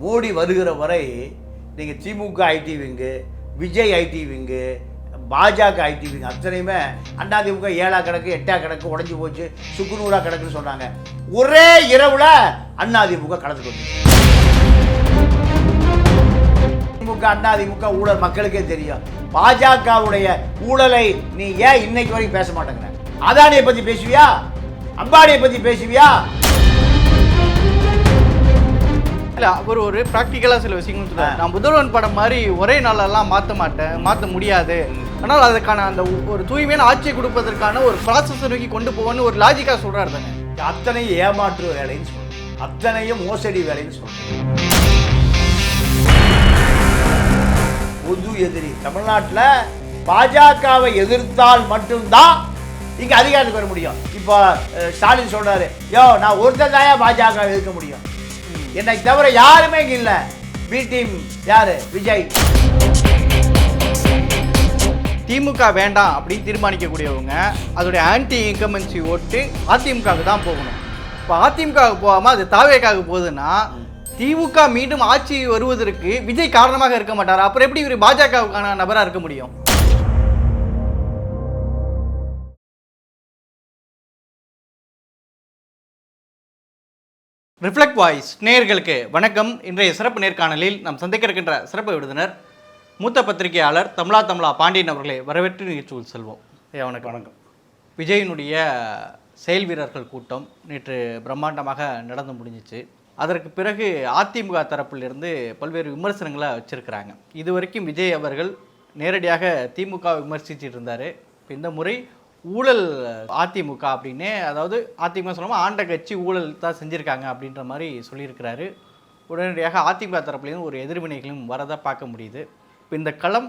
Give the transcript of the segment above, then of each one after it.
மோடி வருகிற வரை நீங்கள் DMK IT wing Vijay IT wing BJP IT wing அத்தனையுமே அதிமுக ஏழா கணக்கு எட்டா கணக்கு உடஞ்சி போச்சு சுக்குநூறா கணக்குன்னு சொன்னாங்க ஒரே இரவில் அதிமுக கலந்து கொண்டு திமுக அதிமுக ஊழல் மக்களுக்கே தெரியும். பாஜகவுடைய ஊழலை நீ ஏன் இன்னைக்கு வரைக்கும் பேச மாட்டேங்கிற? அதானியை பற்றி பேசுவியா? அம்பானியை பற்றி பேசுவியா? இல்ல அவர் ஒரு ப்ராக்டிக்கலாக சில விஷயங்கள் சொல்றாரு. நான் முதல்வன் படம் மாதிரி ஒரே நாளெல்லாம் மாற்ற மாட்டேன் மாற்ற முடியாது. ஆனால் அதுக்கான அந்த ஒரு தூய்மையான ஆட்சியை கொடுப்பதற்கான ஒரு ப்ராசஸ் நோக்கி கொண்டு போகணும்னு ஒரு லாஜிக்காக சொல்றாரு தானே. அத்தனையும் ஏமாற்று வேலைன்னு சொல்றேன் அத்தனையும் மோசடி வேலைன்னு சொல்றேன் பொது எதிரி. தமிழ்நாட்டில் பாஜகவை எதிர்த்தால் மட்டும்தான் இங்க அதிகாரத்துக்கு வர முடியும். இப்போ ஸ்டாலின் சொல்றாரு யோ நான் ஒருத்தன் தாயா பாஜக எதிர்க்க முடியும். என்னை தவிர யாருமே இல்லை. பி டீம் யாரு? விஜய். திமுக வேண்டாம் அப்படின்னு தீர்மானிக்கக்கூடியவங்க அதோடைய ஆன்டி இன்கமன்சி ஓட்டு அதிமுகவுக்கு தான் போகணும். இப்போ அதிமுகவுக்கு போகாமல் அது தாவேக்காக போகுதுன்னா திமுக மீண்டும் ஆட்சி வருவதற்கு விஜய் காரணமாக இருக்க மாட்டார்? அப்புறம் எப்படி இவர் பாஜகவுக்கான நபராக இருக்க முடியும்? ரிஃப்ளெக்ட் வாய்ஸ் நேயர்களுக்கு வணக்கம். இன்றைய சிறப்பு நேர்காணலில் நாம் சந்திக்க இருக்கின்ற சிறப்பு விருந்தினர் மூத்த பத்திரிகையாளர் தமிழா தமிழா பாண்டியன் அவர்களை வரவேற்று நிகழ்ச்சியில் செல்வோம். ஐயா வணக்கம். வணக்கம். விஜயினுடைய செயல் வீரர்கள் கூட்டம் நேற்று பிரம்மாண்டமாக நடந்து முடிஞ்சிச்சு. அதற்கு பிறகு அதிமுக தரப்பிலிருந்து பல்வேறு விமர்சனங்களை வச்சிருக்கிறாங்க. இது வரைக்கும் விஜய் அவர்கள் நேரடியாக திமுக விமர்சிச்சுட்டு இருந்தார். இப்போ இந்த முறை ஊழல் அதிமுக அப்படின்னே அதாவது அதிமுக சொல்லாமல் ஆண்ட கட்சி ஊழல் தான் செஞ்சுருக்காங்க அப்படின்ற மாதிரி சொல்லியிருக்கிறாரு. உடனடியாக அதிமுக தரப்புலேருந்து ஒரு எதிர்வினைகளும் வரதை பார்க்க முடியுது. இப்போ இந்த களம்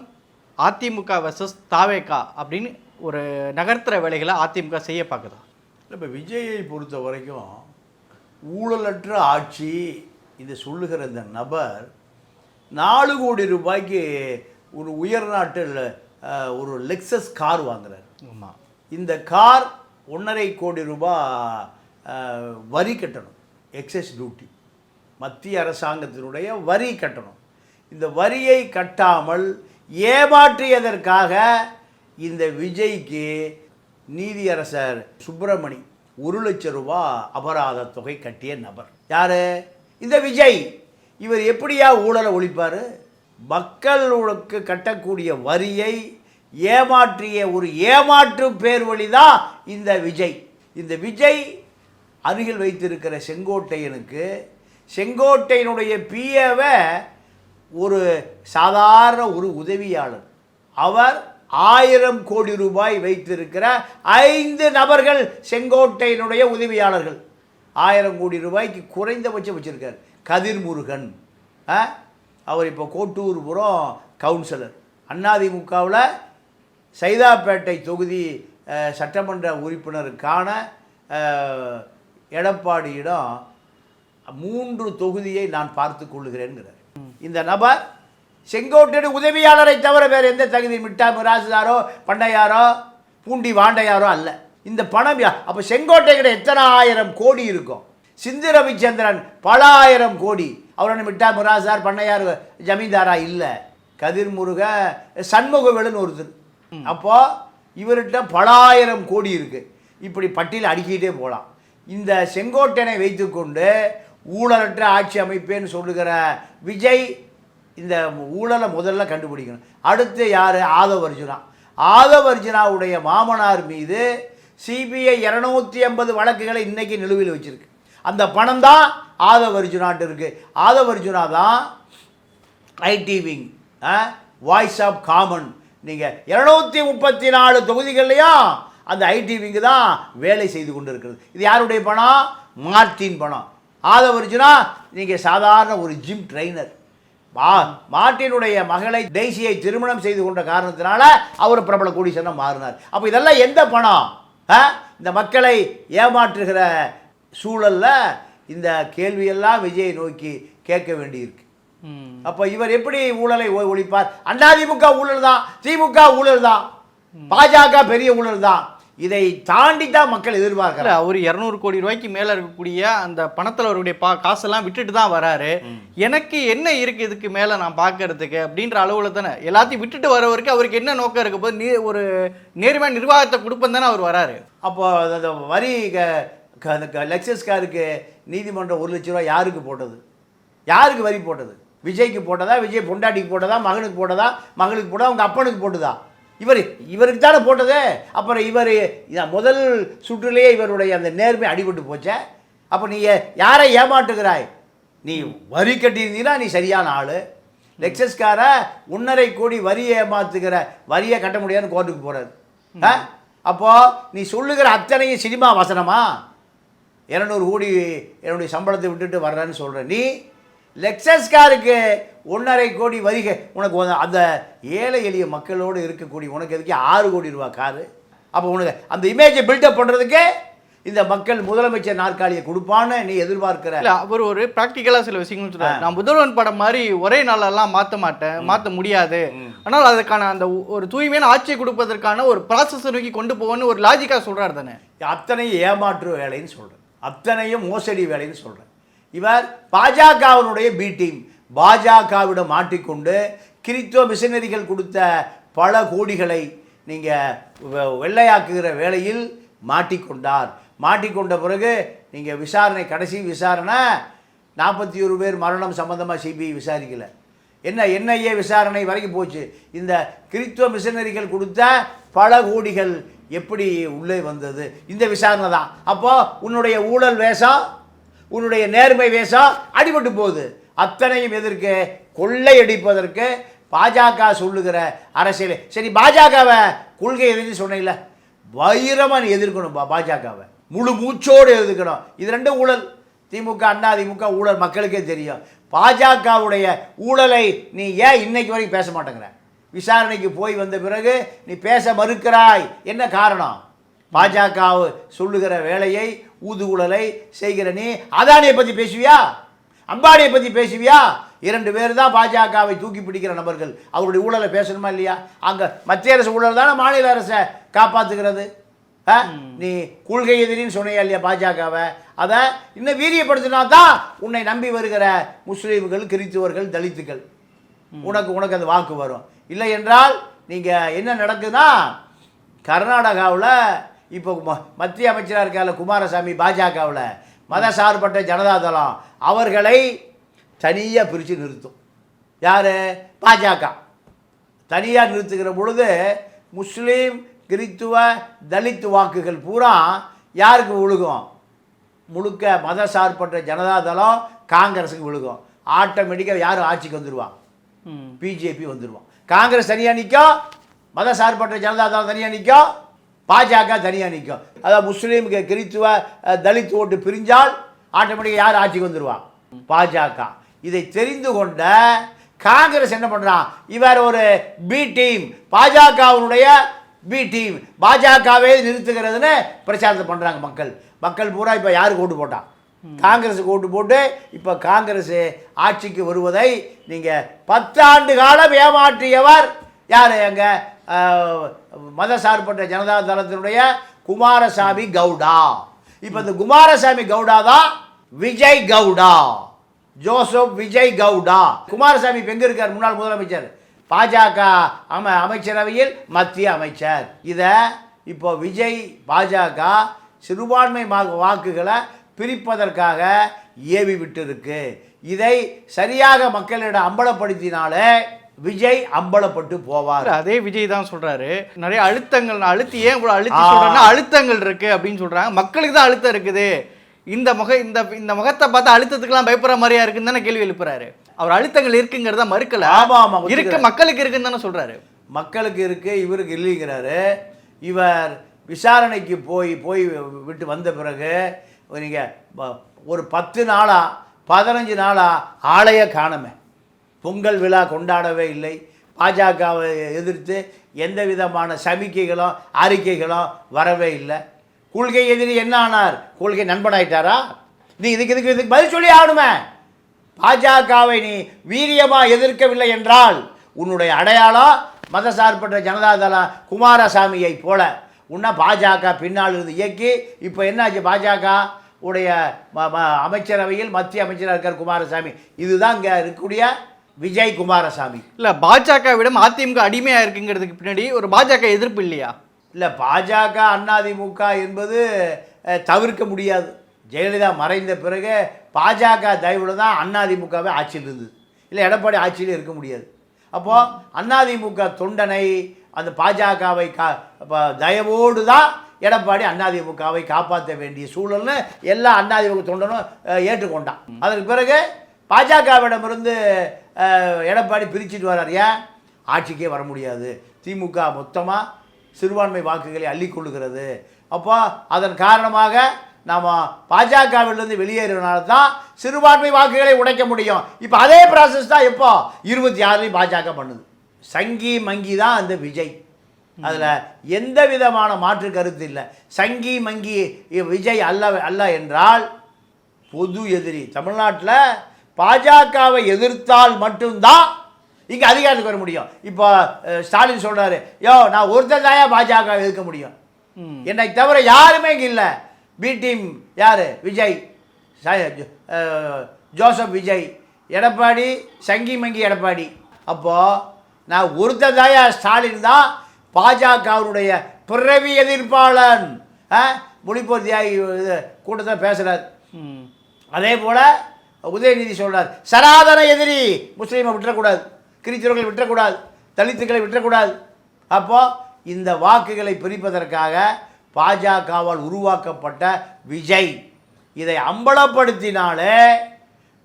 அதிமுக வர்சஸ் தாவேகா அப்படின்னு ஒரு நகர்த்துற வேலைகளை அதிமுக செய்ய பார்க்குதா? இப்போ விஜயை பொறுத்த வரைக்கும் ஊழலற்ற ஆட்சி இது சொல்லுகிற இந்த நபர் நாலு கோடி ரூபாய்க்கு ஒரு உயர்நாட்டில் ஒரு லெக்ஸஸ் கார் வாங்குறார். ஆமாம் இந்த கார் ஒன்றரை கோடி ரூபாய் வரி கட்டணும். எக்ஸஸ் டியூட்டி மத்திய அரசாங்கத்தினுடைய வரி கட்டணும். இந்த வரியை கட்டாமல் ஏமாற்றியதற்காக இந்த விஜய்க்கு நீதியரசர் சுப்பிரமணி ஒரு லட்சம் ரூபாய் அபராத தொகை கட்டிய நபர். யார்? இந்த விஜய். இவர் எப்படியா ஊழலை ஒழிப்பார்? மக்களுக்கு கட்டக்கூடிய வரியை ஏமாற்றிய ஒரு ஏமாற்று பேர் வழிதான் இந்த விஜய். இந்த விஜய் அருகில் வைத்திருக்கிற செங்கோட்டையனுக்கு செங்கோட்டையனுடைய பிஏவை ஒரு சாதாரண ஒரு உதவியாளர். அவர் ஆயிரம் கோடி ரூபாய் வைத்திருக்கிற ஐந்து நபர்கள் செங்கோட்டையினுடைய உதவியாளர்கள். ஆயிரம் கோடி ரூபாய்க்கு குறைந்தபட்சம் வச்சுருக்கார். கதிர் முருகன் ஆ? அவர் இப்போ கோட்டூர்புரம் கவுன்சிலர். அதிமுகவில் சைதாப்பேட்டை தொகுதி சட்டமன்ற உறுப்பினருக்கான எடப்பாடியிடம் மூன்று தொகுதியை நான் பார்த்து கொள்ளுகிறேன்கிறார். இந்த நபர் செங்கோட்டையின் உதவியாளரை தவிர வேறு எந்த தகுதி மிட்டா மிராசுதாரோ பண்ணையாரோ பூண்டி வாண்டையாரோ அல்ல. இந்த பணம் அப்போ செங்கோட்டை கிட்ட எத்தனை ஆயிரம் கோடி இருக்கும்? சிந்து ரவிச்சந்திரன் பல ஆயிரம் கோடி. அவரோட மிட்டா மிராசார் பண்ணையார் ஜமீன்தாரா இல்லை. கதிர்முருக சண்முகவேலுன்னு ஒருத்தர். அப்போ இவர்கிட்ட பல ஆயிரம் கோடி இருக்கு. இப்படி பட்டியல் அடுக்கிட்டே போகலாம் இந்த செங்கோட்டனை வைத்துக்கொண்டு ஊழலற்ற ஆட்சி அமைப்பேன்னு சொல்லுகிற விஜய் இந்த ஊழலை முதல்ல கண்டுபிடிக்கணும். அடுத்து யார்? ஆதவ அர்ஜுனா ஆதவ அர்ஜுனாவுடைய மாமனார் மீது சிபிஐ இரநூத்தி ஐம்பது வழக்குகளை இன்றைக்கி நிலுவையில் வச்சுருக்கு. அந்த பணம் தான் ஆதவ அர்ஜுனாட்டு ஆதவர்ஜுனா ஆதவ அர்ஜுனா தான் IT wing voice of common நீங்கள் இரநூத்தி முப்பத்தி நாலு தொகுதிகள்லையும் அந்த ஐடி விங்கு தான் வேலை செய்து கொண்டு இருக்கிறது இது யாருடைய பணம்? மார்ட்டின் பணம். ஆதவர்ஜுனா நீங்கள் சாதாரண ஒரு ஜிம் ட்ரைனர் மா மார்ட்டினுடைய மகளை டெய்ஸியை திருமணம் செய்து கொண்ட காரணத்தினால அவர் பிரபல கோடீஸ்வரனா மாறினார். அப்போ இதெல்லாம் எந்த பணம்? ஆ? இந்த மக்களை ஏமாற்றுகிற சூழலில் இந்த கேள்வியெல்லாம் விஜயை நோக்கி கேட்க வேண்டியிருக்கு. அப்போ இவர் எப்படி ஊழலை ஒழிப்பார்? அதிமுக ஊழல் தான் திமுக ஊழல் தான் பாஜக பெரிய ஊழல் தான் இதை தாண்டி தான் மக்கள் இல்ல எதிர்பார்க்கிறாங்க அவர் இரநூறு கோடி ரூபாய்க்கு மேல இருக்கக்கூடிய அந்த பணத்துல அவருடைய பா காசெல்லாம் விட்டுட்டு தான் வராரு எனக்கு என்ன இருக்கு இதுக்கு மேல நான் பார்க்கறதுக்கு அப்படின்ற அளவுல தானே எல்லாத்தையும் விட்டுட்டு வரவருக்கு அவருக்கு என்ன நோக்கம் இருக்க? போது நீ ஒரு நேர்மையான நிர்வாகத்தை கொடுப்பேன் தானே அவர் வராரு. அப்போ அந்த வரி லெக்ஸஸ் காருக்கு நீதிமன்றம் ஒரு லட்ச ரூபா யாருக்கு போட்டது? யாருக்கு வரி போட்டது? விஜய்க்கு போட்டதா விஜய் பொண்டாட்டிக்கு போட்டதா மகனுக்கு போட்டதா மகளுக்கு போட்டதா அவங்க அப்பனுக்கு போட்டதா? இவர் இவருக்கு தானே போட்டது? அப்புறம் இவர் முதல் சுற்றுலேயே இவருடைய அந்த நேர்மை அடிபட்டு போச்சே. அப்போ நீ யாரை ஏமாற்றுகிறாய்? நீ வரி கட்டியிருந்தீங்கன்னா நீ சரியான ஆள். லெக்ஸஸ்கார ஒன்றரை கோடி வரி ஏமாத்துகிற வரியை கட்ட முடியாதுன்னு கோர்ட்டுக்கு போகிறாரு ஆ? அப்போ நீ சொல்லுகிற அத்தனையும் சினிமா வசனமா? இரநூறு கோடி என்னுடைய சம்பளத்தை விட்டுட்டு வர்றேன்னு சொல்கிற நீ லெக்ஸஸ் காருக்கு ஒன்றரை கோடி வரிகை. உனக்கு அந்த ஏழை எளிய மக்களோடு இருக்கக்கூடிய உனக்கு எதுக்கு ஆறு கோடி ரூபா காரு? அப்போ உனக்கு அந்த இமேஜை பில்டப் பண்ணுறதுக்கு இந்த மக்கள் முதலமைச்சர் நாற்காலியை கொடுப்பான்னு நீ எதிர்பார்க்கிற. இல்ல அவர் ஒரு ப்ராக்டிக்கலா சில விஷயங்கள் சொல்றாரு. நான் முதல்வன் படம் மாதிரி ஒரே நாளெல்லாம் மாத்த மாட்டேன் மாத்த முடியாது. ஆனால் அதுக்கான அந்த ஒரு தூய்மையான ஆட்சியை கொடுப்பதற்கான ஒரு ப்ராசஸ் நோக்கி கொண்டு போவோன்னு ஒரு லாஜிக்கா சொல்றாரு தானே. அத்தனையும் ஏமாற்று வேலைன்னு சொல்கிறேன் அத்தனையும் மோசடி வேலைன்னு சொல்கிறேன் இவர் பாஜகவினுடைய பி டீம் பாஜகவிடம் மாட்டிக்கொண்டு கிறித்துவ மிஷினரிகள் கொடுத்த பல கோடிகளை நீங்கள் வெள்ளையாக்குகிற வேளையில் மாட்டிக்கொண்டார். மாட்டிக்கொண்ட பிறகு நீங்கள் விசாரணை கடைசி விசாரணை நாற்பத்தி ஒரு பேர் மரணம் சம்பந்தமாக சிபிஐ விசாரிக்கல. என்ன என்ஐஏ விசாரணை வரைக்கும் போச்சு. இந்த கிறித்துவ மிஷினரிகள் கொடுத்த பல கோடிகள் எப்படி உள்ளே வந்தது? இந்த விசாரணை தான். அப்போது உன்னுடைய ஊழல் வேஷம் உன்னுடைய நேர்மை வேஷம் அடிபட்டு போகுது. அத்தனையும் எதற்கு கொள்ளையடிப்பதற்கு பாஜக சொல்லுகிற அரசியல். சரி பாஜகவை கொள்கை எதுன்னு சொன்னீங்கள வைரமாக நீ எதிர்க்கணும் பாஜகவை. முழு மூச்சோடு எதிர்க்கணும். இது ரெண்டும் ஊழல். திமுக அண்ணா திமுக ஊழல் மக்களுக்கே தெரியும். பாஜகவுடைய ஊழலை நீ ஏன் இன்னைக்கு வரைக்கும் பேச மாட்டேங்கிற? விசாரணைக்கு போய் வந்த பிறகு நீ பேச மறுக்கிறாய். என்ன காரணம்? பாஜக சொல்லுகிற வேலையை ஊதுகுழலை செய்கிற நீ அதானியை பற்றி பேசுவியா? அம்பானியை பற்றி பேசுவியா? இரண்டு பேர் தான் பாஜகவை தூக்கி பிடிக்கிற நபர்கள். அவருடைய ஊழலை பேசணுமா இல்லையா? அங்கே மத்திய அரசு ஊழல் தானே மாநில அரசை காப்பாற்றுகிறது? நீ கொள்கை எதிரின்னு சொன்னியா இல்லையா பாஜகவை? அதை இன்னும் வீரியப்படுத்தினா தான் உன்னை நம்பி வருகிற முஸ்லீம்கள் கிறித்துவர்கள் தலித்துக்கள் உனக்கு உனக்கு அந்த வாக்கு வரும். இல்லை என்றால் நீங்கள் என்ன நடக்குதுன்னா கர்நாடகாவில் இப்போ ம- மத்திய அமைச்சராக இருக்கால குமாரசாமி பாஜகவில் மதசார்பற்ற ஜனதாதளம் அவர்களை தனியாக பிரித்து நிறுத்தும். யார்? பாஜக. தனியாக நிறுத்துகிற பொழுது முஸ்லீம் கிறித்துவ தலித் வாக்குகள் பூரா யாருக்கு விழுகும்? முழுக்க மதசார்பற்ற ஜனதாதளம் காங்கிரஸுக்கு விழுகும். ஆட்டோமேட்டிக்காக யார் ஆட்சிக்கு வந்துடுவான். பிஜேபி வந்துடுவான் காங்கிரஸ் தனியாக நிற்கும் மதசார்பற்ற ஜனதாதளம் தனியாக நிற்கும் பாஜக தனியாக நிற்கும். அதாவது முஸ்லீமுக்கு கிறித்துவ தலித் ஓட்டு பிரிஞ்சால் ஆட்டோமேட்டிக்காக யார் ஆட்சிக்கு வந்துடுவான் பாஜக. இதை தெரிந்து கொண்ட காங்கிரஸ் என்ன பண்ணுறான் இவர் ஒரு பி டீம் பாஜகவினுடைய பி டீம் பாஜகவே நிறுத்துகிறதுன்னு பிரச்சாரத்தை பண்ணுறாங்க மக்கள். மக்கள் பூரா இப்போ யாருக்கு ஓட்டு போட்டான் காங்கிரஸுக்கு ஓட்டு போட்டு இப்போ காங்கிரஸ் ஆட்சிக்கு வருவதை நீங்கள் பத்தாண்டு காலம் ஏமாற்றியவர் யார் எங்கள் மதசார்பற்ற ஜனதா தளத்தினுடைய குமாரசாமி கவுடா. இப்போ இந்த குமாரசாமி கவுடா தான் விஜய் கவுடா. ஜோசப் விஜய் கவுடா. குமாரசாமி இப்போ எங்கே இருக்கார்? முன்னாள் முதலமைச்சர். பாஜக அம அமைச்சரவையில் மத்திய அமைச்சர். இதை இப்போ விஜய் பாஜக சிறுபான்மை வாக்குகளை பிரிப்பதற்காக ஏவி விட்டிருக்கு இதை சரியாக மக்களிடம் அம்பலப்படுத்தினாலே விஜய் அம்பலப்பட்டு போவார். அதே விஜய் தான் சொல்றாரு. நிறைய அழுத்தங்கள் அழுத்தி ஏன் இவ்வளவு அழுத்தி ஆ. சொல்றேன்னா அழுத்தங்கள் இருக்கு அப்படின்னு சொல்றாங்க. மக்களுக்கு தான் அழுத்தம் இருக்குது. இந்த முக இந்த இந்த முகத்தை பார்த்தா அழுத்தத்துக்குலாம் பயப்படுற மாதிரியா இருக்குன்னு தானே கேள்வி எழுப்புறாரு. அவர் அழுத்தங்கள் இருக்குங்கிறத மறுக்கல. இருக்கு. மக்களுக்கு இருக்குன்னு தானே சொல்றாரு. மக்களுக்கு இருக்கு இவருக்கு இல்லைங்கிறாரு. இவர் விசாரணைக்கு போய் போய் விட்டு வந்த பிறகு நீங்கள் ஒரு பத்து நாளா பதினஞ்சு நாளா ஆளைய காணமே. பொங்கல் விழா கொண்டாடவே இல்லை. பாஜகவை எதிர்த்து எந்த விதமான சமிக்கைகளும் அறிக்கைகளும் வரவே இல்லை. கொள்கை எதிரி என்ன ஆனார்? கொள்கை நண்பனாயிட்டாரா? நீ இதுக்கு இதுக்கு இதுக்கு பதில் சொல்லி ஆகணுமே. பாஜகவை நீ வீரியமாக எதிர்க்கவில்லை என்றால் உன்னுடைய அடையாளம் மதசார்பற்ற ஜனதாதள குமாரசாமியை போல உன்ன பாஜக பின்னால் இருந்து இயக்கி இப்போ என்னாச்சு பாஜக? உடைய ம- ம- அமைச்சரவையில் மத்திய அமைச்சராக இருக்கார் குமாரசாமி. இதுதான் இங்கே இருக்கக்கூடிய விஜய் குமாரசாமி. இல்ல பாஜகவிடம் அதிமுக அடிமையா இருக்குங்கிறதுக்கு பின்னாடி ஒரு பாஜக எதிர்ப்பு இல்லையா? இல்லை பாஜக அதிமுக என்பது தவிர்க்க முடியாது. ஜெயலலிதா மறைந்த பிறகு பாஜக தயவுல தான் அதிமுகவே ஆட்சியில் இருந்தது. இல்லை எடப்பாடி ஆட்சியில் இருக்க முடியாது. அப்போது அதிமுக தொண்டனை அந்த பாஜகவை கா ப- தயவோடு தான் எடப்பாடி அதிமுகவை காப்பாற்ற வேண்டிய சூழல்னு எல்லா அதிமுக தொண்டனும் ஏற்றுக்கொண்டான். அதற்கு பிறகு பாஜகவிடமிருந்து எடப்பாடி பிரிச்சுட்டு வர்றார். ஏன்? ஆட்சிக்கே வர முடியாது. திமுக மொத்தமாக சிறுபான்மை வாக்குகளை அள்ளிக்கொள்ளுகிறது அப்போ அதன் காரணமாக நாம் பாஜகவிலிருந்து வெளியேறினால தான் சிறுபான்மை வாக்குகளை உடைக்க முடியும். இப்போ அதே ப்ராசஸ் தான் எப்போ இருபத்தி ஆறுலையும் பாஜக பண்ணுது. சங்கி மங்கி தான் அந்த விஜய். அதில் எந்த விதமான மாற்று கருத்து இல்லை. சங்கி மங்கி விஜய் அல்ல அல்ல என்றால் பொது எதிரி. தமிழ்நாட்டில் பாஜகவை எதிர்த்தால் மட்டும்தான் இங்கே அதிகாரத்துக்கு வர முடியும். இப்போ ஸ்டாலின் சொல்றாரு யோ நான் ஒருத்தன் தாயா பாஜக எதிர்க்க முடியும். ம். என்னை தவிர யாருமே இங்கே இல்லை. பி டீம் யார்? விஜய். ஜோசப் விஜய். எடப்பாடி சங்கி மங்கி எடப்பாடி. அப்போது நான் ஒருத்தன் தாயா ஸ்டாலின் தான் பாஜகவுடைய பிறவி எதிர்ப்பாளன்? மொழிப்போர் தியாகி கூட்டத்தில் பேசுகிறார் ம். அதே போல் உதயநிதி சொல்றார் சனாதன எதிரி முஸ்லீமை விட்டுறக்கூடாது கிறிஸ்தவர்களை விட்டுறக்கூடாது தலித்துக்களை விட்டுறக்கூடாது. அப்போ இந்த வாக்குகளை பிரிப்பதற்காக பாஜகவால் உருவாக்கப்பட்ட விஜய் இதை அம்பலப்படுத்தினாலே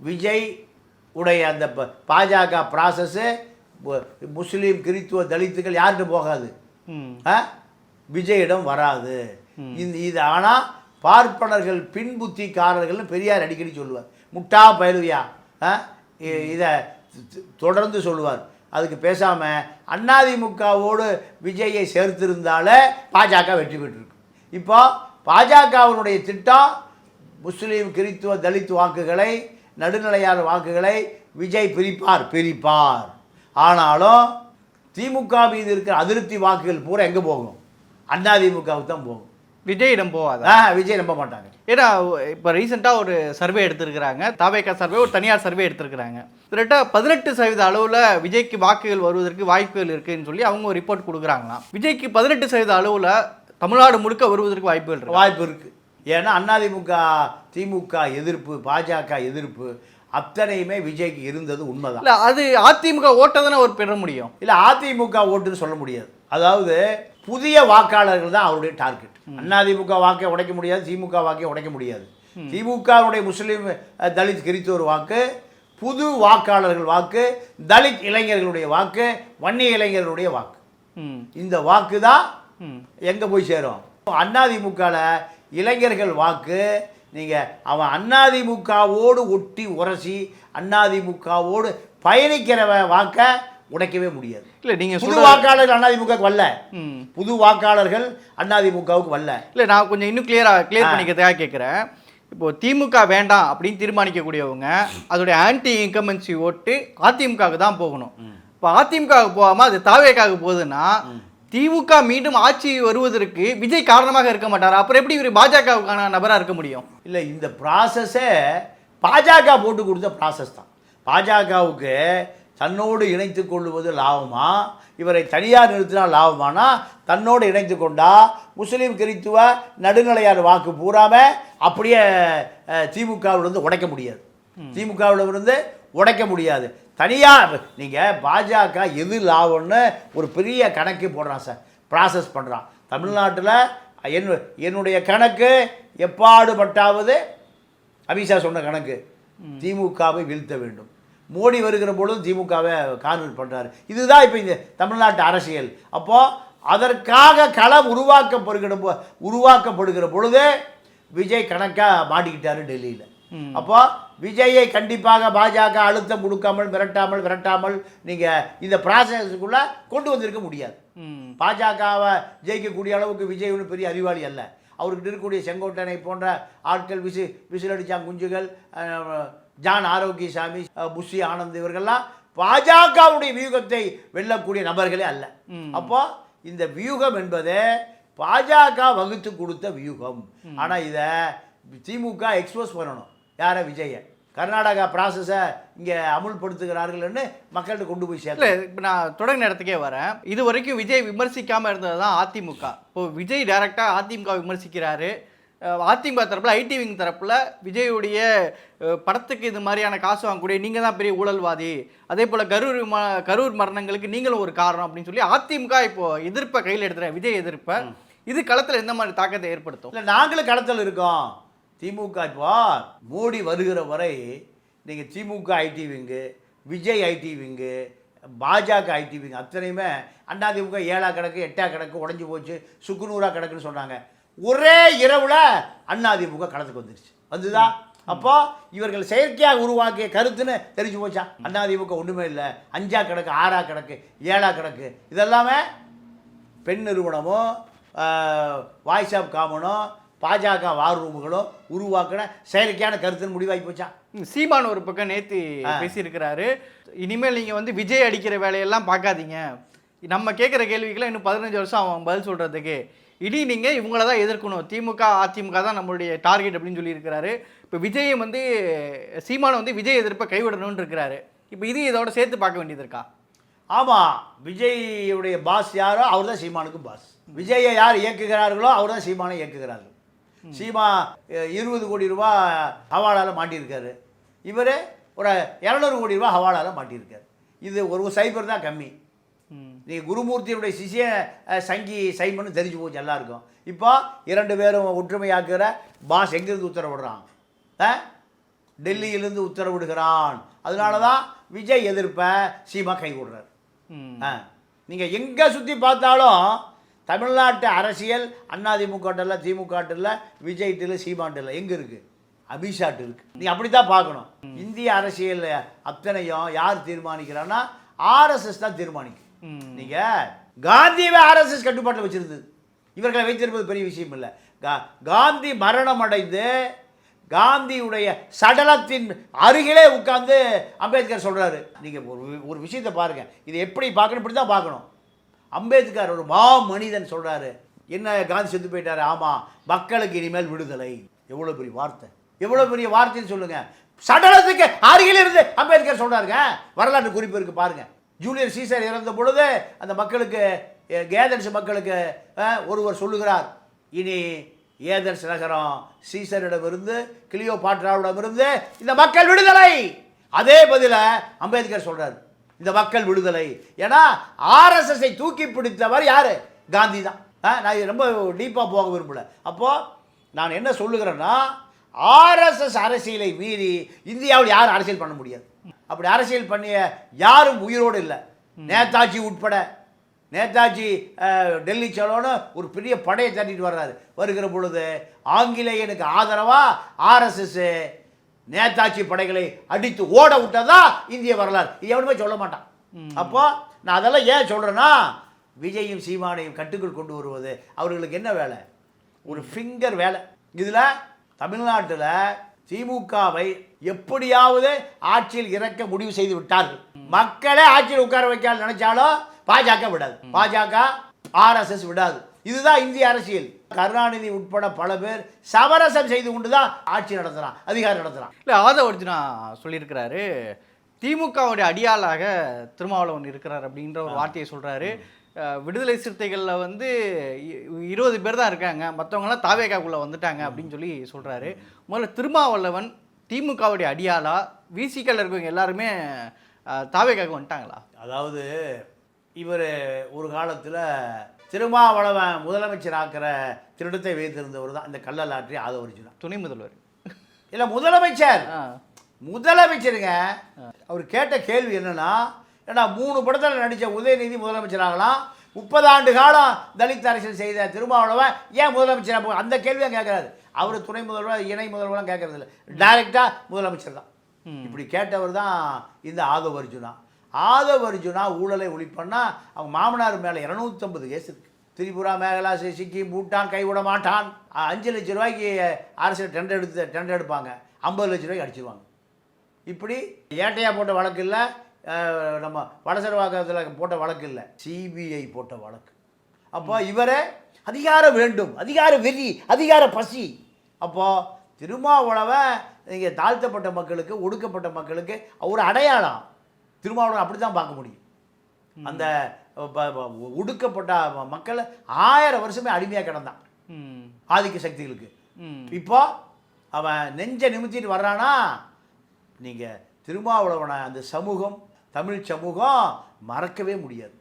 விஜய் உடைய அந்த பாஜக ப்ராசஸ்ஸு முஸ்லீம் கிறித்துவ தலித்துக்கள் யார்கிட்ட போகாது? விஜயிடம் வராது. இந்த இது ஆனால் பார்ப்பனர்கள் பின்புத்திக்காரர்கள்னு பெரியார் அடிக்கடி சொல்லுவார். முட்டா பயிலுவியா இதை தொடர்ந்து சொல்லுவார். அதுக்கு பேசாமல் அண்ணாதிமுகவோடு விஜயை சேர்த்திருந்தாலே பாஜக வெற்றி பெற்றிருக்கு இப்போ பாஜகவினுடைய திட்டம் முஸ்லீம் கிறித்துவ தலித் வாக்குகளை நடுநிலையான வாக்குகளை விஜய் பிரிப்பார் பிரிப்பார். ஆனாலும் திமுக மீது இருக்கிற அதிருப்தி வாக்குகள் பூரா எங்கே போகும்? அதிமுகவுக்கு தான் போகும். விஜயிடம் போவாதா? ஆ விஜய் நம்ப மாட்டாங்க. ஏன்னா இப்போ ரீசெண்டாக ஒரு சர்வே எடுத்திருக்கிறாங்க. தாவேக்கா சர்வே ஒரு தனியார் சர்வே எடுத்திருக்கிறாங்க. கிட்டத்தட்ட பதினெட்டு சதவீத அளவில் விஜய்க்கு வாக்குகள் வருவதற்கு வாய்ப்புகள் இருக்குன்னு சொல்லி அவங்க ஒரு ரிப்போர்ட் கொடுக்குறாங்களாம். விஜய்க்கு பதினெட்டு சதவீத அளவில் தமிழ்நாடு முழுக்க வருவதற்கு வாய்ப்புகள் இருக்கு? வாய்ப்பு இருக்குது ஏன்னா அதிமுக திமுக எதிர்ப்பு பாஜக எதிர்ப்பு அத்தனையுமே விஜய்க்கு இருந்தது உண்மைதான். இல்லை அது அதிமுக ஓட்டை தானே அவர் பெற முடியும்? இல்லை அதிமுக ஓட்டுன்னு சொல்ல முடியாது. அதாவது புதிய வாக்காளர்கள் தான் அவருடைய டார்கெட் அதிமுக வாக்கை உடைக்க முடியாது திமுக வாக்கை உடைக்க முடியாது. திமுகவுடைய முஸ்லீம் தலித் கிறித்தோர் வாக்கு புது வாக்காளர்கள் வாக்கு தலித் இளைஞர்களுடைய வாக்கு வன்னிய இளைஞர்களுடைய வாக்கு. இந்த வாக்கு தான் எங்கே போய் சேரும்? அதிமுகவில் இளைஞர்கள் வாக்கு நீங்கள் அவன் அதிமுகவோடு ஒட்டி உரசி அதிமுகவோடு பயணிக்கிறவ வாக்கை உடைக்கவே முடியாது. இல்லை நீங்கள் புது சொல்ற வாக்காளர்கள் அதிமுகவுக்கு வரல. புது வாக்காளர்கள் அதிமுகவுக்கு வரல. இல்லை நான் கொஞ்சம் இன்னும் கிளியராக கிளியர் பண்ணிக்கிறதுக்காக கேட்குறேன் இப்போ திமுக வேண்டாம் அப்படின்னு தீர்மானிக்கக்கூடியவங்க அதோடைய ஆன்டி இன்கமன்சி ஓட்டு அதிமுகவுக்கு தான் போகணும். இப்போ அதிமுகவுக்கு போகாமல் அது தாவேக்காவுக்கு போகுதுன்னா திமுக மீண்டும் ஆட்சி வருவதற்கு விஜய் காரணமாக இருக்க மாட்டார்? அப்புறம் எப்படி இவர் பாஜகவுக்கான நபராக இருக்க முடியும்? இல்லை இந்த ப்ராசஸே பாஜக போட்டு கொடுத்த ப்ராசஸ் தான். பாஜகவுக்கு தன்னோடு இணைத்து கொள்வது லாபமா? இவரை தனியார் நிறுத்தினா லாபமானா? தன்னோடு இணைத்து கொண்டா? முஸ்லீம் கிறித்துவ நடுநிலையார் வாக்கு பூராம அப்படியே திமுகவிலிருந்து உடைக்க முடியாது. திமுகவிலிருந்து உடைக்க முடியாது. தனியாக நீங்கள் பாஜக எது லாபம்னு ஒரு பெரிய கணக்கு போடுறான் சார். ப்ராசஸ் பண்ணுறான் தமிழ்நாட்டில் என் என்னுடைய கணக்கு எப்பாடுபட்டாவது அமித்ஷா சொன்ன கணக்கு திமுகவை வீழ்த்த வேண்டும். மோடி வருகிற பொழுதும் திமுகவை கார்னர் பண்ணுறாரு இதுதான் இப்போ இந்த தமிழ்நாட்டு அரசியல். அப்போது அதற்காக களம் உருவாக்கப்படுகிற பொ- உருவாக்கப்படுகிற பொழுது விஜய் கணக்காக மாட்டிக்கிட்டாரு டெல்லியில். அப்போ விஜயை கண்டிப்பாக பாஜக அழுத்தம் கொடுக்காமல் மிரட்டாமல் விரட்டாமல் நீங்கள் இந்த ப்ராசஸுக்குள்ளே கொண்டு வந்திருக்க முடியாது. பாஜகவை ஜெயிக்கக்கூடிய அளவுக்கு விஜய் ஒன்றும் பெரிய அறிவாளி அல்ல. அவருக்கு இருக்கக்கூடிய செங்கோட்டனை போன்ற ஆட்கள் விசி விசிலடிச்சாங் குஞ்சுகள் ஜான் ஆரோக்கியசாமி அஹ், புஷி ஆனந்த் இவர்கள்லாம் பாஜகவுடைய வியூகத்தை வெல்லக்கூடிய நபர்களே அல்ல. அப்போ இந்த வியூகம் என்பது பாஜக வகுத்து கொடுத்த வியூகம். ஆனா இதை திமுக எக்ஸ்போஸ் பண்ணணும். யாரை? விஜய கர்நாடகா ப்ராசஸை இங்கே அமுல்படுத்துகிறார்கள்னு மக்கள்கிட்ட கொண்டு போய் சேர்த்து இப்போ நான் தொடங்க இடத்துக்கே வரேன். இது வரைக்கும் விஜய் விமர்சிக்காம இருந்தது தான் அதிமுக. இப்போ விஜய் டைரக்டா அதிமுக விமர்சிக்கிறாரு. அதிமுக தரப்புல ஐடி விங் தரப்புல விஜயுடைய படத்துக்கு இது மாதிரியான காசு வாங்கக்கூடிய நீங்க தான் பெரிய ஊழல்வாதி. அதே போல கரூர் ம- கரூர் மரணங்களுக்கு நீங்களும் ஒரு காரணம் அப்படின்னு சொல்லி அதிமுக இப்போ எதிர்ப்பை கையில் எடுத்துற விஜய் எதிர்ப்பை இது களத்துல எந்த மாதிரி தாக்கத்தை ஏற்படுத்தும்? இல்லை நாங்களும் களத்தில் இருக்கோம். திமுக இப்போ மோடி வருகிற வரை நீங்கள் DMK IT wing Vijay IT wing BJP IT wing அத்தனையுமே அதிமுக ஏழா கிடக்கு எட்டா கிடக்கு உடஞ்சி போச்சு சுக்குநூறா கிடக்குன்னு சொன்னாங்க. ஒரே இரவில் அதிமுக களத்துக்கு வந்துருச்சு. வந்துதா? அப்போ இவர்கள் செயற்கையாக உருவாக்கிய கருத்துன்னு தெரிஞ்சு போச்சா? அதிமுக ஒன்றுமே இல்லை. அஞ்சா கிடக்கு ஆறா கிடக்கு ஏழா கிடக்கு. இதெல்லாமே பெண் நிறுவனமும் வாய்ஸ் ஆஃப் காமனும் பாஜக வார் ரூமுகளும் உருவாக்கின செயற்கையான கருத்துன்னு முடிவாகி போச்சா? சீமான் ஒரு பக்கம் நேத்து பேசியிருக்கிறாரு. இனிமேல் நீங்க வந்து விஜய் அடிக்கிற வேலையெல்லாம் பார்க்காதீங்க. நம்ம கேட்குற கேள்விக்கெல்லாம் இன்னும் பதினஞ்சு வருஷம் அவன் பதில் சொல்றதுக்கு. இனி நீங்க இவங்கள தான் எதிர்க்கணும். திமுக அதிமுக தான் நம்மளுடைய டார்கெட் அப்படின்னு சொல்லியிருக்கிறாரு. இப்போ விஜயை வந்து சீமானை வந்து விஜய் எதிர்ப்பை கைவிடணும்னு இருக்கிறாரு. இப்போ இது இதோட சேர்த்து பார்க்க வேண்டியது இருக்கா? ஆமாம் விஜய்யுடைய பாஸ் யாரோ அவர் தான் சீமானுக்கும் பாஸ் விஜயை யார் இயக்குகிறார்களோ அவர் தான் சீமானை இயக்குகிறார்கள். சீமா இருபது கோடி ரூபா ஹவாலால மாட்டியிருக்காரு. இவர் ஒரு இரநூறு கோடி ரூபா ஹவாலால மாட்டியிருக்காரு. இது ஒரு சைபர் தான் கம்மி. நீங்கள் குருமூர்த்தியுடைய சிஷிய சங்கி சைமன்னு தெரிஞ்சு போச்சு எல்லாருக்கும். இப்போ இரண்டு பேரும் ஒற்றுமையாக்குற பாஸ் எங்கேருந்து உத்தரவிடுறான்? டெல்லியிலிருந்து உத்தரவிடுகிறான். அதனால தான் விஜய் எதிர்ப்பை சீமா கை விடுறார் ம். ஆ நீங்கள் எங்கே சுற்றி பார்த்தாலும் தமிழ்நாட்டு அரசியல் அதிமுகட்டில் திமுகட்டில் விஜய்ட்டில் சீமாட்டில் எங்கே இருக்குது அபிஷாட் இருக்கு. நீ அப்படி தான் பார்க்கணும் இந்திய அரசியல் அத்தனையும் யார் தீர்மானிக்கிறான்னா ஆர்எஸ்எஸ் தான் தீர்மானிக்கும். நீங்கள் காந்தியவே ஆர்எஸ்எஸ் கட்டுப்பாட்டில் வச்சிருந்தது. இவர்களை வைத்திருப்பது பெரிய விஷயம் இல்லை. கா காந்தி மரணம் அடைந்து காந்தியுடைய சடலத்தின் அருகிலே உட்கார்ந்து அம்பேத்கர் சொல்றாரு. நீங்க ஒரு வி- ஒரு விஷயத்தை பாருங்க. இது எப்படி பார்க்கணும்? இப்படி தான் பார்க்கணும். அம்பேத்கர் ஒரு மா மனிதன் சொல்றாரு. என்ன காந்தி செத்து போயிட்டாரு? ஆமா. மக்களுக்கு இனிமேல் விடுதலை. எவ்வளோ பெரிய வார்த்தை. எவ்வளோ பெரிய வார்த்தைன்னு சொல்லுங்க. சடலத்துக்கு அருகில் இருந்து அம்பேத்கர் சொல்றாருங்க. வரலாற்று குறிப்பு இருக்கு பாருங்க. ஜூலியர் சீசர் இறந்த பொழுது அந்த மக்களுக்கு அஹ், மக்களுக்கு ஒருவர் சொல்லுகிறார் இனி ஏதென்ஸ் நகரம் சீசரிடமிருந்து கிளியோ பாட்ராவிடமிருந்து இந்த மக்கள் விடுதலை. அதே பதில அம்பேத்கர் சொல்கிறார் இந்த மக்கள் விடுதலை. ஏன்னா ஆர்எஸ்எஸ்ஐ தூக்கி பிடித்தவர் யாரு? காந்தி தான். ஆ, நான் இது ரொம்ப டீப்பாக போக விரும்பல. அப்போ நான் என்ன சொல்லுகிறேன்னா ஆர்எஸ்எஸ் அரசியலை மீறி இந்தியாவில் யாரும் அரசியல் பண்ண முடியாது. அப்படி அரசியல் பண்ணிய யாரும் உயிரோடு இல்லை. நேதாஜி உட்பட. நேதாஜி டெல்லி சலோன்னு ஒரு பெரிய படையை தட்டிட்டு வர்றாரு. வருகிற பொழுது ஆங்கிலேயனுக்கு ஆதரவா ஆர்எஸ்எஸ் நேதாஜி படைகளை அடித்து ஓட விட்டதா இந்திய வரலாறு. இது எவனுமே சொல்ல மாட்டான். அப்போ நான் அதெல்லாம் ஏன் சொல்றேன்னா விஜயும் சீமானையும் கட்டுக்குள் கொண்டு வருவது அவர்களுக்கு என்ன வேலை? ஒரு ஃபிங்கர் வேலை. இதில் தமிழ்நாட்டில் திமுகவை எப்படியாவது ஆட்சியில் இறக்க முடிவு செய்து விட்டார்கள். மக்களை ஆட்சியில் உட்கார வைக்க நினைச்சாலும் பாஜக விடாது. பாஜக ஆர்எஸ்எஸ் விடாது. இதுதான் இந்திய அரசியல். கருணாநிதி உட்பட பல பேர் சமரசம் செய்து கொண்டு தான் ஆட்சி நடத்துறான் அதிகாரம் நடத்துறான். இல்லை ஆதவ அர்ஜுனா சொல்லியிருக்கிறாரு திமுகவுடைய அடியாளாக திருமாவளவன் இருக்கிறார் அப்படின்ற ஒரு வார்த்தையை சொல்றாரு. அஹ், விடுதலை சிறுத்தைகளில் வந்து இருபது பேர் தான் இருக்காங்க. மற்றவங்களாம் தாவேகாக்குள்ளே வந்துட்டாங்க அப்படின்னு சொல்லி சொல்றாரு. முதல்ல திருமாவளவன் திமுகவுடைய அடியாளா விசிக்கல்ல இருக்கவங்க எல்லாருமே தாவேகாக்கு வந்துட்டாங்களா? அதாவது இவர் ஒரு காலத்தில் திருமாவளவன் முதலமைச்சர் ஆக்கிற திருடத்தை வைத்திருந்தவர் தான் இந்த கள்ளலாற்றி ஆதவரிச்சுனா துணை முதல்வர். இல்லை முதலமைச்சர்! முதலமைச்சருங்க அவர் கேட்ட கேள்வி என்னன்னா ஏன்னா மூணு படத்தில் நடித்த உதயநிதி முதலமைச்சர் ஆகலாம் முப்பது ஆண்டு காலம் தலித் அரசியல் செய்த திருமாவளவன் ஏன் முதலமைச்சர் ஆக- அந்த கேள்வியை கேட்குறாரு. அவர் துணை முதல்வர் இணை முதல்வர்லாம் கேட்கறது இல்லை. டைரெக்டாக முதலமைச்சர் தான். இப்படி கேட்டவர் தான் இந்த ஆதவ அர்ஜுனா. ஆதவ அர்ஜுனா ஊழலை ஒழிப்பன்னா அவங்க மாமனார் மேலே இரநூத்தம்பது கேஸ் இருக்கு. திரிபுரா மேகலா சி- சிக்கிம் பூட்டான் கைவிட மாட்டான். அஞ்சு லட்ச ரூபாய்க்கு அரசியல் டெண்டர் எடுத்து டெண்டர் எடுப்பாங்க. ஐம்பது லட்ச ரூபாய்க்கு அடிச்சிருவாங்க. இப்படி ஏட்டையா போட்ட வழக்கு இல்லை. நம்ம வடசரவாக்கத்தில் போட்ட வழக்கு இல்லை. சிபிஐ போட்ட வழக்கு. அப்போ இவரே அதிகாரம் வேண்டும் அதிகார வெறி அதிகார பசி. அப்போது திருமாவளவன் நீங்கள் தாழ்த்தப்பட்ட மக்களுக்கு ஒடுக்கப்பட்ட மக்களுக்கு ஒரு அடையாளம். திருமாவளவன் அப்படி தான் பார்க்க முடியும். அந்த ஒடுக்கப்பட்ட மக்கள் ஆயிரம் வருஷமே அடிமையாக கிடந்தான். ஆதிக்க சக்திகளுக்கு. இப்போ அவன் நெஞ்ச நிமித்திட்டு வர்றானா? நீங்கள் திருமாவளவனை அந்த சமூகம் தமிழ் சமூகம் மறக்கவே முடியாது.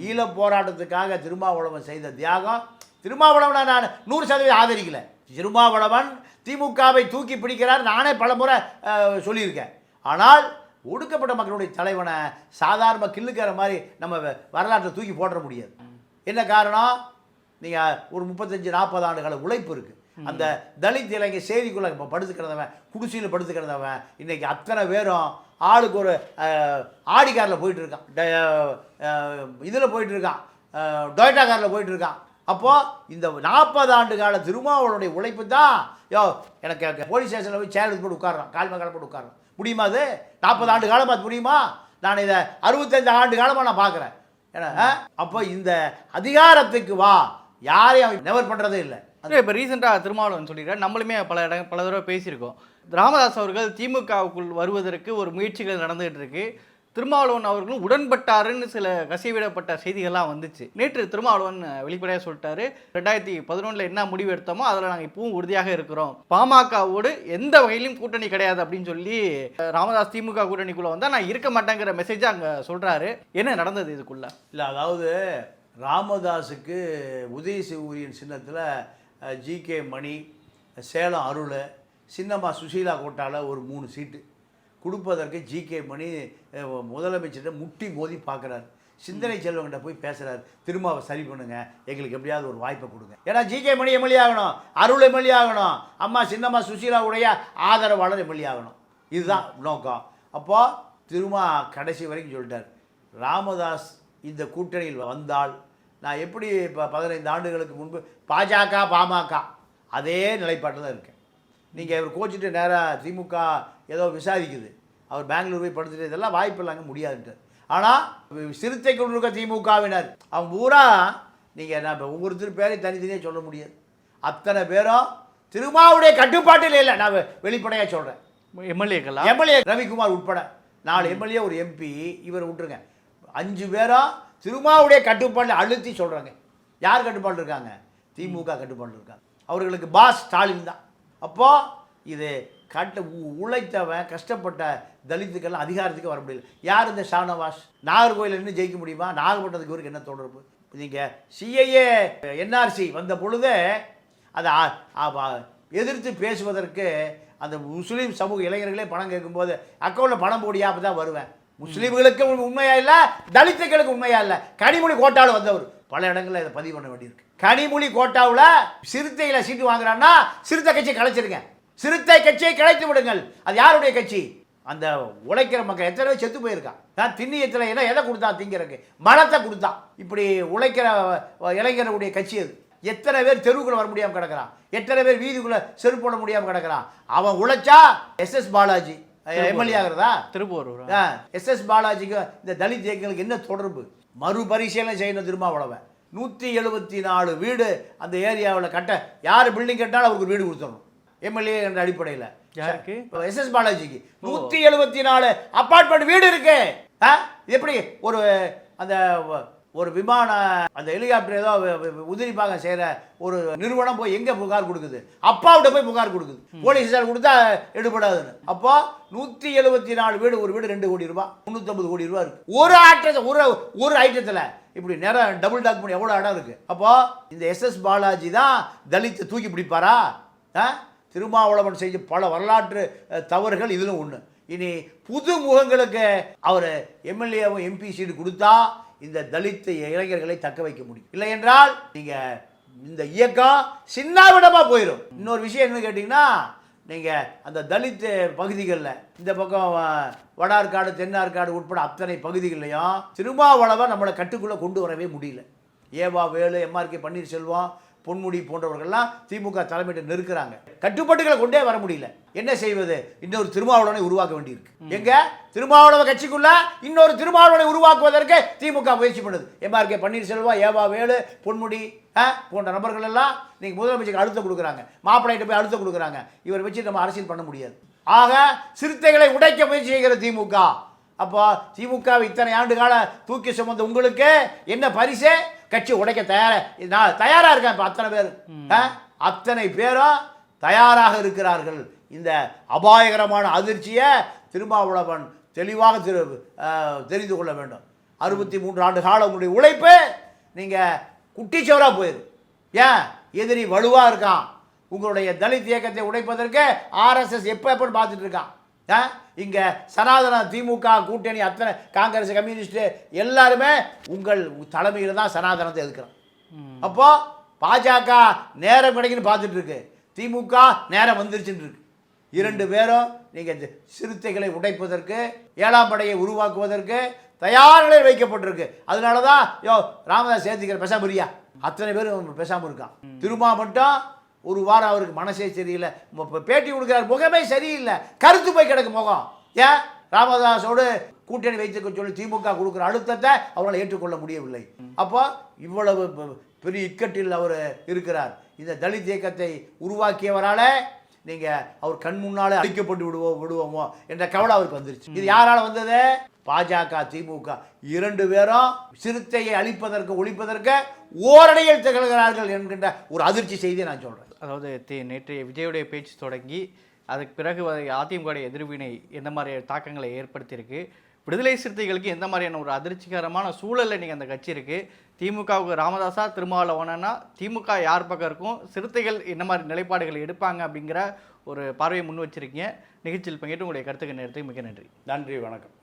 ஈழ போராட்டத்துக்காக திருமாவளவன் செய்த தியாகம் திருமாவளவனை நான் நூறு சதவீதம் ஆதரிக்கல. திருமாவளவன் திமுகவை தூக்கி பிடிக்கிறார் நானே பலமுறை முறை சொல்லியிருக்கேன். ஆனால் ஒடுக்கப்பட்ட மக்களுடைய தலைவனை சாதாரண கில்லுக்கிற மாதிரி நம்ம வ- வரலாற்றை தூக்கி போட முடியாது. என்ன காரணம்? நீங்கள் ஒரு முப்பத்தஞ்சு நாற்பது ஆண்டுகளை உழைப்பு இருக்குது அந்த தலித் இளைஞர் செய்திக்குள்ளே இப்போ படுத்து கிடந்தவன் குடிசையில் படுத்து கிடந்தவன் அத்தனை பேரும் ஆளுக்கு ஒரு ஆடிக்காரில் ஆடி காரில் இதில் போயிட்டுருக்கான் டொயட்டா காரில் போயிட்டுருக்கான் அப்போது இந்த நாற்பது ஆண்டு கால திருமாவளுடைய உழைப்பு தான் யோ எனக்கு போலீஸ் ஸ்டேஷனில் போய் சேர் எடுத்து போட்டு உட்காடுறான் கால் மேலே போட்டு உட்காடுறான் முடியுமா அது? நாற்பது ஆண்டு காலமாக அது முடியுமா? நான் இதை அறுபத்தஞ்சு ஆண்டு காலமாக நான் பார்க்குறேன். ஏன்னா அப்போ இந்த அதிகாரத்துக்கு வா. யாரையும் அவன் நெவர் பண்ணுறதே இல்லை. இல்லை இப்போ ரீசெண்டாக திருமாவளவன் சொல்லியிருக்காரு நம்மளுமே பல இடம் பல தடவை பேசியிருக்கோம். ராமதாஸ் அவர்கள் திமுகவுக்குள் வருவதற்கு ஒரு முயற்சிகள் நடந்துகிட்டு இருக்கு. திருமாவளவன் அவர்களும் உடன்பட்டாருன்னு சில கசிவிடப்பட்ட செய்திகள்லாம் வந்துச்சு. நேற்று திருமாவளவன் வெளிப்படையாக சொல்லிட்டாரு ரெண்டாயிரத்தி பதினொன்றில் என்ன முடிவு எடுத்தோமோ அதில் நாங்கள் இப்பவும் உறுதியாக இருக்கிறோம். பாமகவோடு எந்த வகையிலும் கூட்டணி கிடையாது அப்படின்னு சொல்லி ராமதாஸ் திமுக கூட்டணிக்குள்ளே வந்தால் நான் இருக்க மாட்டேங்கிற மெசேஜை அங்கே சொல்கிறாரு என்ன நடந்தது இதுக்குள்ளே? இல்லை அதாவது ராமதாஸுக்கு உதயசிவூரியன் சின்னத்தில் ஜிகே மணி சேலம் அருள் சின்னம்மா சுசீலா கோட்டால ஒரு மூணு சீட்டு. கொடுப்பதற்கு ஜிகே மணி அஹ், முதலமைச்சர்கிட்ட முட்டி மோதி பார்க்குறாரு. சிந்தனை செல்வங்கிட்ட போய் பேசுகிறாரு திரும்ப அவ சரி பண்ணுங்க. எங்களுக்கு எப்படியாவது ஒரு வாய்ப்பை கொடுங்க. ஏன்னா ஜிகே மணி எம்எல்ஏ ஆகணும். அருள் எம்எல்ஏ ஆகணும். அம்மா சின்னம்மா சுசீலாவுடைய ஆதரவாளர் எம்எல்ஏ ஆகணும். இதுதான் நோக்கம். அப்போது திருமா கடைசி வரைக்கும் சொல்லிட்டார். ராமதாஸ் இந்த கூட்டணியில் வந்தால் நான் எப்படி இப்போ பதினைந்து ஆண்டுகளுக்கு முன்பு பாஜக பாமக அதே நிலைப்பாட்டில் தான் இருக்கேன். நீங்கள் இவர் கோச்சிட்டு நேராக திமுக ஏதோ விசாரிக்குது. அவர் பெங்களூர் போய் படுத்துட்டு இதெல்லாம் வாய்ப்பு இல்லைங்க முடியாதுன்ட்டு ஆனால் சிறுத்தை கொண்டு இருக்க திமுகவினர் அவங்க பூரா நீங்கள் நான் இப்போ ஒவ்வொருத்தர் பேரையும் தனித்தனியாக சொல்ல முடியாது. அத்தனை பேரும் திருமாவுடைய கட்டுப்பாட்டில் இல்லை. நான் வெளிப்படையாக சொல்கிறேன் எம்எல்ஏக்களா? எம்எல்ஏ ரவிக்குமார் உட்பட நாலு எம்எல்ஏ ஒரு எம்பி இவர் விட்டுருங்க. அஞ்சு பேரும் திருமாவுடைய கட்டுப்பாட்டில் அழுத்தி சொல்கிறாங்க யார் கட்டுப்பாடு இருக்காங்க? திமுக கட்டுப்பாடு இருக்காங்க. அவர்களுக்கு பாஸ் ஸ்டாலின் தான். அப்போது இது கட்ட உ- உழைத்தவன் கஷ்டப்பட்ட தலித்துக்கெல்லாம் அதிகாரத்துக்கு வர முடியல. யார் இந்த ஷானவாஸ்? நாகர்கோயில் நின்று ஜெயிக்க முடியுமா? நாகப்பட்டினத்துக்கு இவருக்கு என்ன தொடர்பு நீங்கள் சிஐஏ என்ஆர்சி வந்த பொழுது அதை ஆ- ஆ- எதிர்த்து பேசுவதற்கு அந்த முஸ்லீம் சமூக இளைஞர்களே பணம் கேட்கும்போது அக்கௌண்ட்டில் பணம் போடியா அப்போ தான் வருவேன். முஸ்லீம்களுக்கு உண்மையா இல்லை தலித்துகளுக்கு உண்மையா இல்லை. கனிமொழி கோட்டாவில் வந்தவர். பல இடங்களில் இதை பதிவு பண்ண வேண்டியிருக்கு. கனிமொழி கோட்டாவில் சிறுத்தையில் சீட்டு வாங்குறான்னா சிறுத்தை கட்சியை கலைச்சிருங்க. சிறுத்தை கட்சியை கலைத்து விடுங்கள். அது யாருடைய கட்சி? அந்த உழைக்கிற மக்கள். எத்தனை பேர் செத்து போயிருக்கான் நான் திண்ணியத்தில் என்ன எதை கொடுத்தான் திங்கிறதுக்கு? மனத்தை கொடுத்தான் இப்படி உழைக்கிற இளைஞருடைய கட்சி அது. எத்தனை பேர் தெருவுக்குள்ளே வர முடியாமல் கிடக்குறான்? எத்தனை பேர் வீதிக்குள்ளே செருப்பு போட முடியாமல் கிடக்குறான்? அவன் உழைச்சா எஸ்எஸ் பாலாஜி எம்எல்ஏ ஆகிறதா? திருப்பூர் எஸ்எஸ் பாலாஜிக்கு இந்த தலித் இயக்கங்களுக்கு என்ன தொடர்பு? மறுபரிசீலனை செய்யணும் திருமாவளவன் நூற்றி எழுபத்தி நாலு வீடு அந்த ஏரியாவில் கட்ட யார் பில்டிங் கட்டினாலும் அவருக்கு வீடு கொடுத்துடணும். எம்எல்ஏ என்ற அடிப்படையில். யாருக்கு? எஸ்எஸ் பாலாஜிக்கு. நூற்றி எழுபத்தி நாலு அப்பார்ட்மெண்ட் வீடு இருக்கு. எப்படி? ஒரு அந்த ஒரு விமான அந்த ஹெலிகாப்டர் ஏதோ உதிரி பாகம் செய்கிற ஒரு நிறுவனம் போய் எங்கே புகார் கொடுக்குது? அப்பாவிட்ட போய் புகார் கொடுக்குது. போலீஸ் ஸ்டேஷன் கொடுத்தா எடுபடாதுன்னு. அப்போ நூற்றி எழுபத்தி நாலு வீடு ஒரு வீடு ரெண்டு கோடி ரூபாய் முந்நூற்றம்பது கோடி ரூபாய் இருக்கு. ஒரு ஆட்டத்தை ஒரு ஒரு ஐட்டத்தில் இப்படி நேரம் டபுள் டாக் பண்ணி எவ்வளோ இடம் இருக்கு? அப்போ இந்த எஸ்எஸ் பாலாஜி தான் தலித்தை தூக்கி பிடிப்பாரா? ஆ? திருமாவளவன் செஞ்ச பல வரலாற்று தவறுகள் இதிலும் ஒன்று இனி புது முகங்களுக்கு அவர் எம்எல்ஏவும் எம்பி சீட்டு கொடுத்தா இந்த தலித் இளைஞர்களை தக்க வைக்க முடியும். இல்லை என்றால் நீங்கள் இந்த இயக்கம் சின்னாவிடமாக போயிடும் இன்னொரு விஷயம் என்ன கேட்டிங்கன்னா நீங்கள் அந்த தலித் பகுதிகளில் இந்த பக்கம் வடார்காடு தென்னார்காடு உட்பட அத்தனை பகுதிகளையும் திருமாவளவை நம்மளை கட்டுக்குள்ளே கொண்டு வரவே முடியல. ஏவா வேலு எம்ஆர்கே பன்னீர்செல்வம் பொன்முடி போன்றவர்கள்லாம் திமுக தலைமையிட்ட நெருக்கிறாங்க. கட்டுப்பாட்டுகளை கொண்டே வர முடியல. என்ன செய்வது? இன்னொரு திருமாவளவனை உருவாக்க வேண்டியிருக்கு. எங்க? திருமாவளவ கட்சிக்குள்ள இன்னொரு திருமாவளவனை உருவாக்குவதற்கு திமுக முயற்சி பண்ணுது. எம்ஆர்கே பன்னீர்செல்வம் ஏவா வேலு பொன்முடி போன்ற நபர்கள் எல்லாம் நீங்க முதலமைச்சருக்கு அழுத்தம் கொடுக்குறாங்க. மாப்பிள்ளைகிட்ட போய் அழுத்தம் கொடுக்குறாங்க. இவரை வச்சு நம்ம அரசியல் பண்ண முடியாது. ஆக சிறுத்தைகளை உடைக்க முயற்சி செய்கிற திமுக. அப்போ திமுக இத்தனை ஆண்டு கால தூக்கி சுமந்த உங்களுக்கு என்ன பரிசு? கட்சி உடைக்க தயார நான் தயாரா இருக்கேன் இப்போ அத்தனை பேர்? அத்தனை பேரும் தயாராக இருக்கிறார்கள். இந்த அபாயகரமான அதிர்ச்சியை திருமாவளவன் தெளிவாக திரு தெரிந்து கொள்ள வேண்டும். அறுபத்தி மூன்று ஆண்டு கால உங்களுடைய உழைப்பு நீங்கள் குட்டிச்சவராக போயிரு. ஏன்? எதிரி வலுவாக இருக்கான். உங்களுடைய தலித் இயக்கத்தை உடைப்பதற்கு ஆர்எஸ்எஸ் எப்போ எப்போன்னு பார்த்துட்டு இருக்கான்? இங்க சனாதன திமுக கூட்டணி அத்தனை காங்கிரஸ் கம்யூனிஸ்ட் எல்லாருமே உங்கள் தலைமையில் தான் சனாதனத்தை எதுக்குறோம் அப்போ பாஜக நேரம் கிடைக்குன்னு பார்த்துட்டு இருக்கு திமுக நேரம் வந்துருச்சுன்னு இருக்கு இரண்டு பேரும் நீங்க இந்த சிறுத்தைகளை உடைப்பதற்கு ஏழாம் படையை உருவாக்குவதற்கு தயார் நிலையில் வைக்கப்பட்டிருக்கு. அதனால தான் யோ ராமதாஸ் சேர்த்துக்கிற பெசாமரியா அத்தனை பேரும் பேசாமல் இருக்கான். திருமா மட்டும் ஒரு வாரம் அவருக்கு மனசே சரியில்லை. இப்போ பேட்டி கொடுக்குறார். முகமே சரியில்லை. கருத்து போய் கிடக்கு முகம். ஏன்? ராமதாஸோடு கூட்டணி வைத்துக்க சொல்லி திமுக கொடுக்குற அழுத்தத்தை அவரால் ஏற்றுக்கொள்ள முடியவில்லை. அப்போ இவ்வளவு பெரிய இக்கட்டில் அவர் இருக்கிறார். இந்த தலித் இயக்கத்தை உருவாக்கியவரால் நீங்கள் அவர் கண் முன்னாலே அழிக்கப்பட்டு விடுவோம் விடுவோமோ என்ற கவலை அவருக்கு வந்துருச்சு. இது யாரால் வந்தது? பாஜக திமுக. இரண்டு பேரும் சிறுத்தையை அழிப்பதற்கு ஒழிப்பதற்கு ஓரடையில் திகழ்கிறார்கள் என்கின்ற ஒரு அதிர்ச்சி செய்தியை நான் சொல்கிறேன் அதாவது நேற்றைய விஜயுடைய பேச்சு தொடங்கி அதுக்கு பிறகு வ- அதிமுக எதிர்வினை எந்த மாதிரி தாக்கங்களை ஏற்படுத்தியிருக்கு? விடுதலை சிறுத்தைகளுக்கு எந்த மாதிரியான ஒரு அதிர்ச்சிகரமான சூழலில் இன்றைக்கி அந்த கட்சி இருக்குது திமுகவுக்கு ராமதாஸா திருமாவளவனா திமுக யார் பக்கம் இருக்கும்? சிறுத்தைகள் என்ன மாதிரி நிலைப்பாடுகள் எடுப்பாங்க அப்படிங்கிற ஒரு பார்வையை முன் வச்சிருக்கீங்க. நிகழ்ச்சியில் பங்கேற்று உங்களுடைய கருத்துக்கு நேரத்துக்கு மிக நன்றி. நன்றி வணக்கம்.